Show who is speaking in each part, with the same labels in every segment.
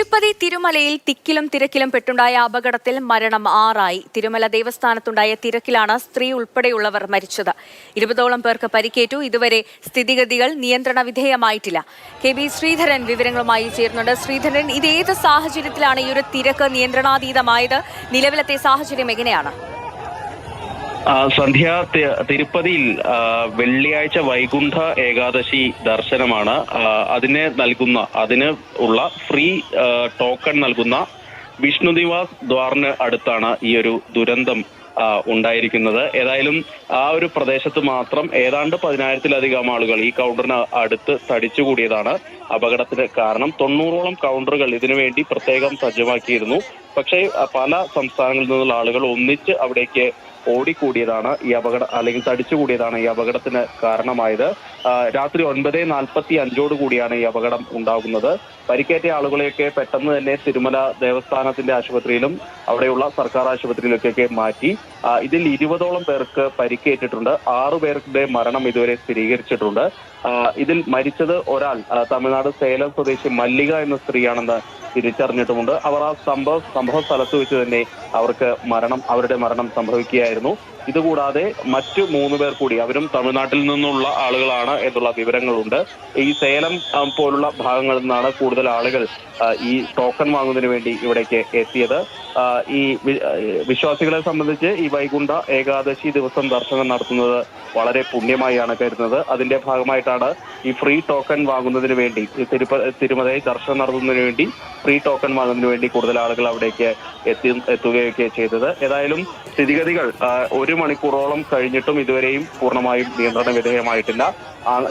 Speaker 1: തിരുപ്പതി തിരുമലയിൽ തിക്കിലും തിരക്കിലും പെട്ടുണ്ടായ അപകടത്തിൽ മരണം ആറായി. തിരുമല ദേവസ്ഥാനത്തുണ്ടായ തിരക്കിലാണ് സ്ത്രീ ഉൾപ്പെടെയുള്ളവർ മരിച്ചത്. ഇരുപതോളം പേർക്ക് പരിക്കേറ്റു. ഇതുവരെ സ്ഥിതിഗതികൾ നിയന്ത്രണ വിധേയമായിട്ടില്ല. കെ ബി ശ്രീധരൻ വിവരങ്ങളുമായി ചേർന്നുണ്ട് ശ്രീധരൻ ഇത് ഏത് സാഹചര്യത്തിലാണ് ഈ ഒരു തിരക്ക് നിയന്ത്രണാതീതമായത്? നിലവിലത്തെ സാഹചര്യം എങ്ങനെയാണ്?
Speaker 2: സന്ധ്യ തിരുപ്പതിയിൽ വെള്ളിയാഴ്ച വൈകുണ്ഠ ഏകാദശി ദർശനമാണ്. അതിനെ നൽകുന്ന അതിന് ഉള്ള ഫ്രീ ടോക്കൺ നൽകുന്ന വിഷ്ണു നിവാസ് ദ്വാറിന് അടുത്താണ് ഈ ഒരു ദുരന്തം ഉണ്ടായിരിക്കുന്നത്. ഏതായാലും ആ ഒരു പ്രദേശത്ത് മാത്രം ഏതാണ്ട് പതിനായിരത്തിലധികം ആളുകൾ ഈ കൗണ്ടറിന് അടുത്ത് തടിച്ചുകൂടിയതാണ് അപകടത്തിന് കാരണം. തൊണ്ണൂറോളം കൗണ്ടറുകൾ ഇതിനുവേണ്ടി പ്രത്യേകം സജ്ജമാക്കിയിരുന്നു. പക്ഷേ പല സംസ്ഥാനങ്ങളിൽ നിന്നുള്ള ആളുകൾ ഒന്നിച്ച് അവിടേക്ക് ഓടിക്കൂടിയതാണ് ഈ അപകടം അല്ലെങ്കിൽ തടിച്ചുകൂടിയതാണ് ഈ അപകടത്തിന് കാരണമായത്. രാത്രി ഒൻപത് നാൽപ്പത്തി അഞ്ചോട് കൂടിയാണ് ഈ അപകടം ഉണ്ടാകുന്നത്. പരിക്കേറ്റ ആളുകളെയൊക്കെ പെട്ടെന്ന് തന്നെ തിരുമല ദേവസ്ഥാനത്തിന്റെ ആശുപത്രിയിലും അവിടെയുള്ള സർക്കാർ ആശുപത്രിയിലേക്കൊക്കെ മാറ്റി. ഇതിൽ ഇരുപതോളം പേർക്ക് പരിക്കേറ്റിട്ടുണ്ട്. ആറു പേരുടെ മരണം ഇതുവരെ സ്ഥിരീകരിച്ചിട്ടുണ്ട്. ഇതിൽ മരിച്ചത് ഒരാൾ തമിഴ്നാട് സേലം സ്വദേശി മല്ലിക എന്ന സ്ത്രീയാണെന്ന് തിരിച്ചറിഞ്ഞിട്ടുമുണ്ട്. അവർ ആ സംഭവ സംഭവ സ്ഥലത്ത് വെച്ച് തന്നെ അവർക്ക് മരണം അവരുടെ മരണം സംഭവിക്കുകയായിരുന്നു. ഇതുകൂടാതെ മറ്റ് മൂന്ന് പേർ കൂടി അവരും തമിഴ്നാട്ടിൽ നിന്നുള്ള ആളുകളാണ് എന്നുള്ള വിവരങ്ങളുണ്ട്. ഈ സേലം പോലുള്ള ഭാഗങ്ങളിൽ നിന്നാണ് കൂടുതൽ ആളുകൾ ഈ ടോക്കൺ വാങ്ങുന്നതിന് വേണ്ടി ഇവിടേക്ക് എത്തിയത്. ഈ വിശ്വാസികളെ സംബന്ധിച്ച് ഈ വൈകുണ്ഠ ഏകാദശി ദിവസം ദർശനം നടത്തുന്നത് വളരെ പുണ്യമായാണ് കരുതുന്നത്. അതിന്റെ ഭാഗമായിട്ടാണ് ഈ ഫ്രീ ടോക്കൺ വാങ്ങുന്നതിന് വേണ്ടി തിരുപ്പ തിരുമലയിൽ ദർശനം നടത്തുന്നതിന് വേണ്ടി ഫ്രീ ടോക്കൺ വാങ്ങുന്നതിന് വേണ്ടി കൂടുതൽ ആളുകൾ അവിടേക്ക് എത്തി എത്തുകയൊക്കെ ചെയ്തത്. ഏതായാലും സ്ഥിതിഗതികൾ ഒരു മണിക്കൂറോളം കഴിഞ്ഞിട്ടും ഇതുവരെയും പൂർണമായും നിയന്ത്രണ വിധേയമായിട്ടില്ല.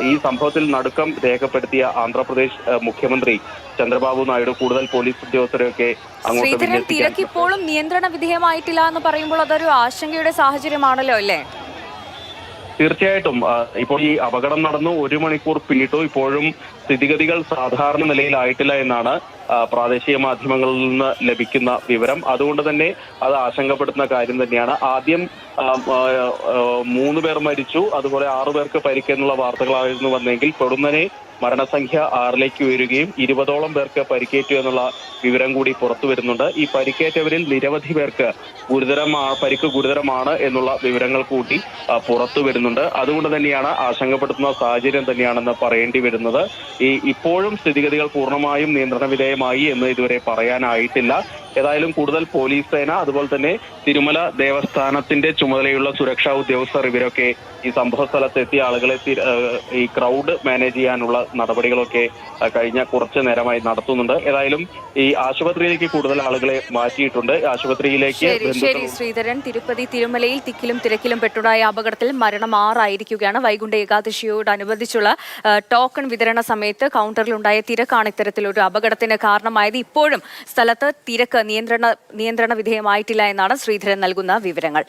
Speaker 2: ഈ സംഭവത്തിൽ നടുക്കം രേഖപ്പെടുത്തിയ ആന്ധ്രാപ്രദേശ് മുഖ്യമന്ത്രി ചന്ദ്രബാബു നായിഡു കൂടുതൽ പോലീസ് ഉദ്യോഗസ്ഥരെയൊക്കെ അങ്ങോട്ട്
Speaker 1: തിരക്ക് ഇപ്പോഴും നിയന്ത്രണ വിധേയമായിട്ടില്ല എന്ന് പറയുമ്പോൾ അതൊരു ആശങ്കയുടെ സാഹചര്യമാണല്ലോ അല്ലേ?
Speaker 2: തീർച്ചയായിട്ടും. ഇപ്പോൾ ഈ അപകടം നടന്നു. ഒരു മണിക്കൂർ പിന്നിട്ടു. ഇപ്പോഴും സ്ഥിതിഗതികൾ സാധാരണ നിലയിലായിട്ടില്ല എന്നാണ് പ്രാദേശിക മാധ്യമങ്ങളിൽ നിന്ന് ലഭിക്കുന്ന വിവരം. അതുകൊണ്ട് തന്നെ അത് ആശങ്കപ്പെടുത്തുന്ന കാര്യം തന്നെയാണ്. ആദ്യം മൂന്ന് പേർ മരിച്ചു. അതുപോലെ ആറു പേർക്ക് പരിക്കെന്നുള്ള വാർത്തകളായിരുന്നു വന്നെങ്കിൽ പൊടുന്നനെ മരണസംഖ്യ ആറിലേക്ക് ഉയരുകയും ഇരുപതോളം പേർക്ക് പരിക്കേറ്റു എന്നുള്ള വിവരം കൂടി പുറത്തു വരുന്നുണ്ട്. ഈ പരിക്കേറ്റവരിൽ നിരവധി പേർക്ക് ഗുരുതരമാ പരിക്ക് ഗുരുതരമാണ് എന്നുള്ള വിവരങ്ങൾ കൂടി പുറത്തു വരുന്നുണ്ട്. അതുകൊണ്ട് തന്നെയാണ് ആശങ്കപ്പെടുത്തുന്ന സാഹചര്യം തന്നെയാണെന്ന് പറയേണ്ടി വരുന്നത്. ഈ ഇപ്പോഴും സ്ഥിതിഗതികൾ പൂർണമായും നിയന്ത്രണ വിധേയമായി എന്ന് ഇതുവരെ പറയാനായിട്ടില്ല. ഏതായാലും കൂടുതൽ പോലീസ് സേന അതുപോലെ തന്നെ തിരുമല ദേവസ്ഥാനത്തിന്റെ ചുമതലയുള്ള സുരക്ഷാ ഉദ്യോഗസ്ഥർ ഇവരൊക്കെ ഈ സംഭവ സ്ഥലത്തെത്തി ആളുകളെ ഈ ക്രൗഡ് മാനേജ് ചെയ്യാനുള്ള നടപടികളൊക്കെ കഴിഞ്ഞ കുറച്ച് നേരമായി നടത്തുന്നുണ്ട്. ഏതായാലും ഈ ആശുപത്രിയിലേക്ക് കൂടുതൽ ആളുകളെ മാറ്റിയിട്ടുണ്ട്. ആശുപത്രിയിലേക്ക്
Speaker 1: ശരി ശരി ശ്രീധരൻ. തിരുപ്പതി തിരുമലയിൽ തിക്കിലും തിരക്കിലും പെട്ടുണ്ടായ അപകടത്തിൽ മരണം ആറായിരിക്കുകയാണ്. വൈകുണ്ഠ ഏകാദശിയോടനുബന്ധിച്ചുള്ള ടോക്കൺ വിതരണ സമയത്ത് കൗണ്ടറിലുണ്ടായ തിരക്കാണ് ഇത്തരത്തിലൊരു അപകടത്തിന് കാരണമായത്. ഇപ്പോഴും സ്ഥലത്ത് തിരക്ക് നിയന്ത്രണ നിയന്ത്രണ വിധേയമായിട്ടില്ല എന്നാണ് ശ്രീധരൻ നൽകുന്ന വിവരങ്ങൾ.